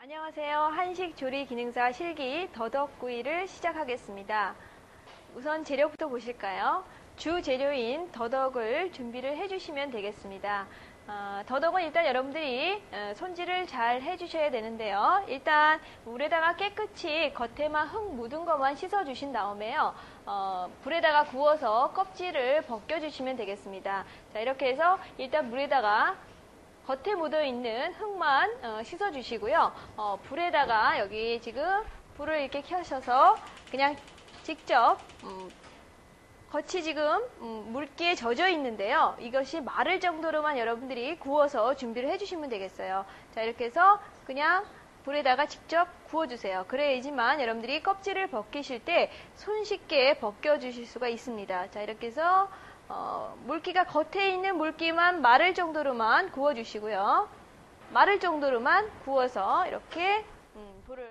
안녕하세요. 한식 조리 기능사 실기 더덕구이를 시작하겠습니다. 우선 재료부터 보실까요? 주 재료인 더덕을 준비를 해주시면 되겠습니다. 어, 더덕은 일단 여러분들이 어, 손질을 잘 해주셔야 되는데요. 일단 물에다가 깨끗이 겉에만 흙 묻은 것만 씻어주신 다음에요. 어, 불에다가 구워서 껍질을 벗겨주시면 되겠습니다. 자 이렇게 해서 일단 물에다가 겉에 묻어 있는 흙만 어, 씻어주시고요. 어, 불에다가 여기 지금 불을 이렇게 켜셔서 그냥 직접 음, 겉이 지금 음, 물기에 젖어 있는데요. 이것이 마를 정도로만 여러분들이 구워서 준비를 해주시면 되겠어요. 자 이렇게 해서 그냥 불에다가 직접 구워주세요. 그래야지만 여러분들이 껍질을 벗기실 때 손쉽게 벗겨주실 수가 있습니다. 자 이렇게 해서 어, 물기가 겉에 있는 물기만 마를 정도로만 구워주시고요. 마를 정도로만 구워서 이렇게 음, 불을